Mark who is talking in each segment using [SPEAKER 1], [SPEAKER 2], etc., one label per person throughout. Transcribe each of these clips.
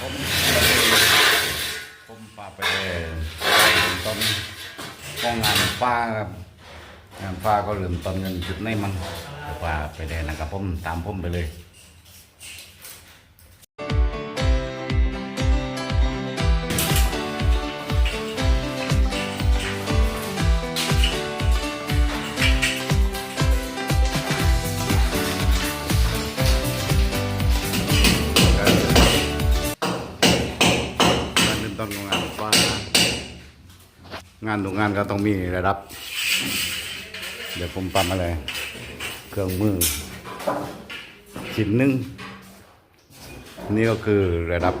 [SPEAKER 1] ผมผมปาไปเลยต้นป้องงานฟ้าครับงานฟ้าก็ลืมต้นเงินจุดในมั้งปาไปเลยนะครับผมตามผมไปเลย ต้นของงานฟ้างานทุกงานก็ต้องมีระดับ เดี๋ยวผมปั๊มอะไร เครื่องมือชิ้นหนึ่งนี่ก็คือระดับ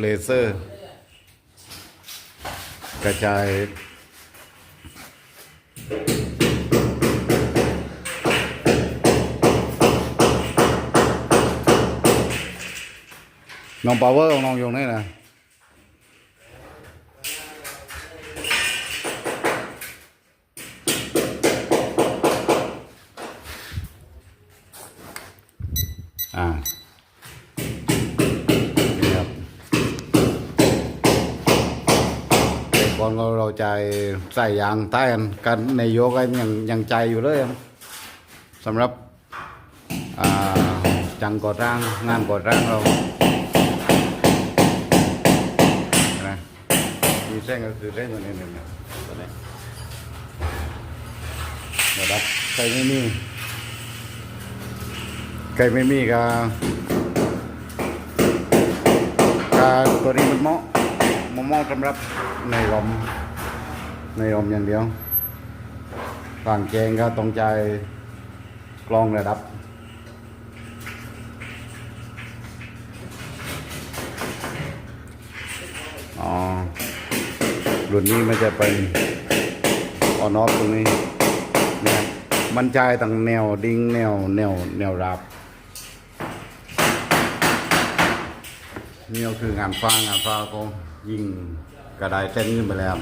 [SPEAKER 1] เลเซอร์ กระจายน้องปาวเวอร์ของน้องยงนี่นะ อ่าครับแต่ก่อนเราเราใจใส่ยางใต้กันในโยกันยังยังใจอยู่เลยสำหรับจังก่อร่างงานก่อร่างเรานะมีเส้นก็คือเส้นตัวนี้หนึ่งนะตัวนี้นะครับใครไม่มี ใครไม่มีก็ก็ตัวนี้มันเหมาะมันเหมาะสำหรับในลมในลมอย่างเดียวฝั่งแกงก็ต้องใจกลองระดับอ๋อรุ่นนี้มันจะเป็นออนอฟตรงนี้เนี่ยมันจ่ายตั้งแนวดิ้งแนวแนวแนวรับ นี่ก็คืองานฟ้างานฟ้าก็ยิงกระไดเส้นขึ้นไปแล้ว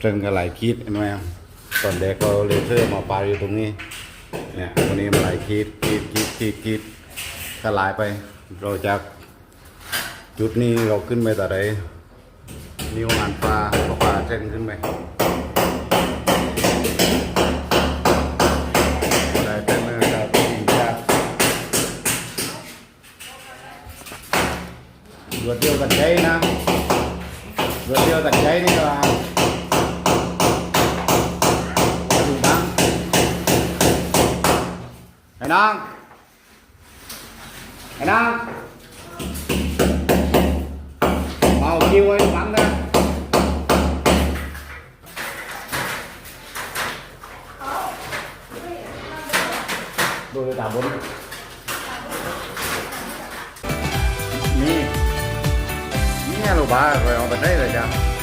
[SPEAKER 1] เส้นกระไหลคิดเห็นไหมตอนเด็กก็เลเซอร์มาปาอยู่ตรงนี้ เนี่ยวันนี้มันไหลคิดคิดคิดคิดคิดก็ไหลไป เราจากจุดนี้เราขึ้นไปแต่ใดนิ้วงานปลาก็ปลาเส้นขึ้นไป รวดเดียวตัดใจนะรวดเดียวตัดใจนี่ก็ ดูบ้างไอ้น้